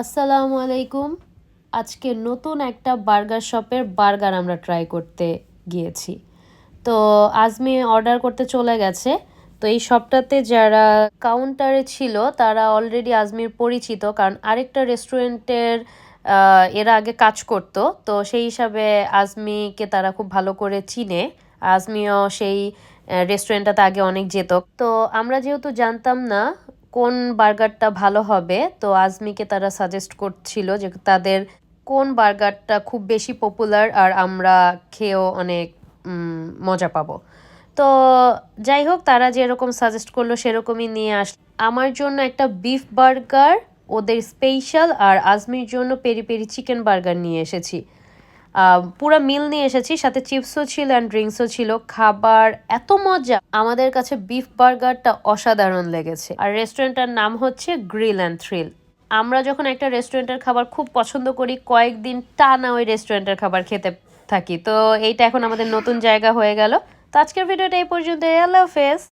আসসালামু আলাইকুম। আজকে নতুন একটা বার্গার শপের বার্গার আমরা ট্রাই করতে গিয়েছি। তো আজমি অর্ডার করতে চলে গেছে। তো এই শপটাতে যারা কাউন্টারে ছিল, তারা অলরেডি আজমির পরিচিত। কারণ আরেকটা রেস্টুরেন্টের এরা আগে কাজ করতো। তো সেই হিসাবে আজমিকে তারা খুব ভালো করে চিনে। আজমিও সেই রেস্টুরেন্টটাতে আগে অনেক যেত। তো আমরা যেহেতু জানতাম না কোন বার্গারটা ভালো হবে? তো আজমিকে তারা সাজেস্ট করছিল যে তাদের কোন বার্গারটা খুব বেশি পপুলার আর আমরা খেয়েও অনেক মজা পাবো। তো যাই হোক, তারা যেরকম সাজেস্ট করল সেরকমই নিয়ে আস, আমার জন্য একটা বিফ বার্গার ওদের স্পেশাল আর আজমির জন্য পেরি পেরি চিকেন বার্গার নিয়ে এসেছি। পুরো মিল নিয়ে এসেছি, সাথে চিপসও ছিল অ্যান্ড ড্রিঙ্কসও ছিল। খাবার এত মজা। আমাদের কাছে বিফ বার্গারটা অসাধারণ লেগেছে। আর রেস্টুরেন্টটার নাম হচ্ছে গ্রিল অ্যান্ড থ্রিল আমরা যখন একটা রেস্টুরেন্টের খাবার খুব পছন্দ করি, কয়েকদিন টানা ওই রেস্টুরেন্টের খাবার খেতে থাকি। তো এইটা এখন আমাদের নতুন জায়গা হয়ে গেল। তো আজকের ভিডিওটা এই পর্যন্ত আল্লাহ হাফেজ